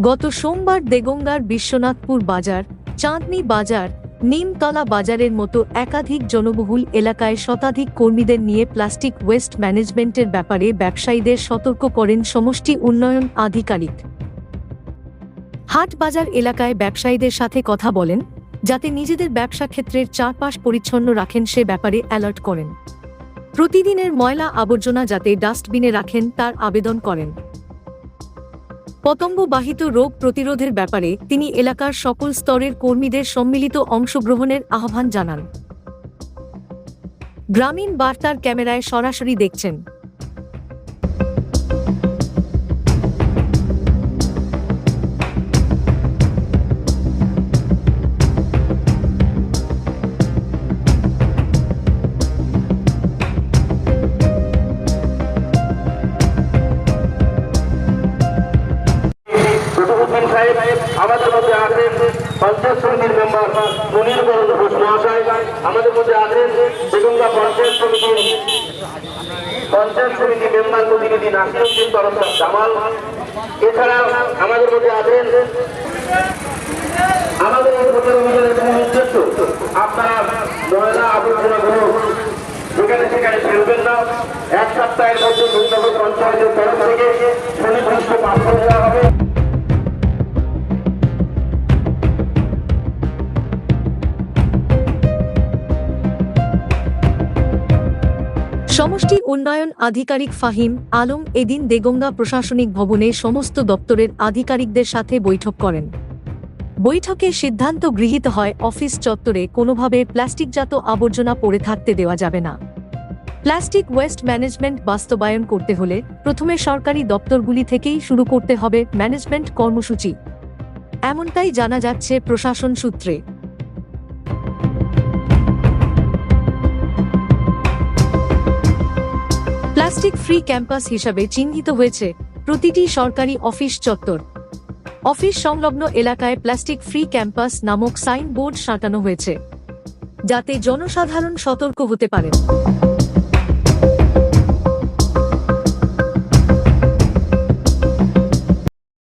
গত সোমবার দেগঙ্গার বিশ্বনাথপুর বাজার, চাঁদনি বাজার, নিমতলা বাজারের মতো একাধিক জনবহুল এলাকায় শতাধিক কর্মীদের নিয়ে প্লাস্টিক ওয়েস্ট ম্যানেজমেন্টের ব্যাপারে ব্যবসায়ীদের সতর্ক করেন সমষ্টি উন্নয়ন আধিকারিক। হাট বাজার এলাকায় ব্যবসায়ীদের সাথে কথা বলেন, যাতে নিজেদের ব্যবসা ক্ষেত্রের চারপাশ পরিচ্ছন্ন রাখেন সে ব্যাপারে অ্যালার্ট করেন। প্রতিদিনের ময়লা আবর্জনা যাতে ডাস্টবিনে রাখেন তার আবেদন করেন। পতঙ্গবাহিত রোগ প্রতিরোধের ব্যাপারে তিনি এলাকার সকল স্তরের কর্মীদের সম্মিলিত অংশগ্রহণের আহ্বান জানান। গ্রামীণ বার্তার ক্যামেরায় সরাসরি দেখছেন সাহেব আমাদের মধ্যে আছেন পঞ্চায়েত সমিতির মেম্বার মুনির ঘোষ মহাশয়, আমাদের মধ্যে আছেন বেগুঙ্গা পঞ্চায়েত সমিতির পঞ্চায়েত সমিতি মেম্বার প্রতিনিধি নাসিরুদ্দিন তরফদার জামাল এছাড়া আমাদের মধ্যে আছেন আমাদের এই ভোটের অভিযানের মূল উদ্দেশ্য, আপনারা ময়লা আবর্জনাগুলো যেখানে সেখানে ফেলবেন না। এক সপ্তাহের মধ্যে দুর্নগর পঞ্চায়েতের তরফ থেকে সুনির্দিষ্ট পাথর দেওয়া সমষ্টি উন্নয়ন আধিকারিক ফাহিম আলম এদিন দেগঙ্গা প্রশাসনিক ভবনে সমস্ত দপ্তরের আধিকারিকদের সাথে বৈঠক করেন। বৈঠকে সিদ্ধান্ত গৃহীত হয় অফিস চত্বরে, কোনোভাবে প্লাস্টিকজাত আবর্জনা পড়ে থাকতে দেওয়া যাবে না। প্লাস্টিক ওয়েস্ট ম্যানেজমেন্ট বাস্তবায়ন করতে হলে প্রথমে সরকারি দপ্তরগুলি থেকেই শুরু করতে হবে ম্যানেজমেন্ট কর্মসূচি। এমনটাই জানা যাচ্ছে প্রশাসন সূত্রে। প্লাস্টিক ফ্রি ক্যাম্পাস হিসাবে চিহ্নিত হয়েছে প্রতিটি সরকারি অফিস চত্বর। অফিস সংলগ্ন এলাকায় প্লাস্টিক ফ্রি ক্যাম্পাস নামক সাইনবোর্ড সাঁটানো হয়েছে, যাতে জনসাধারণ সতর্ক হতে পারেন।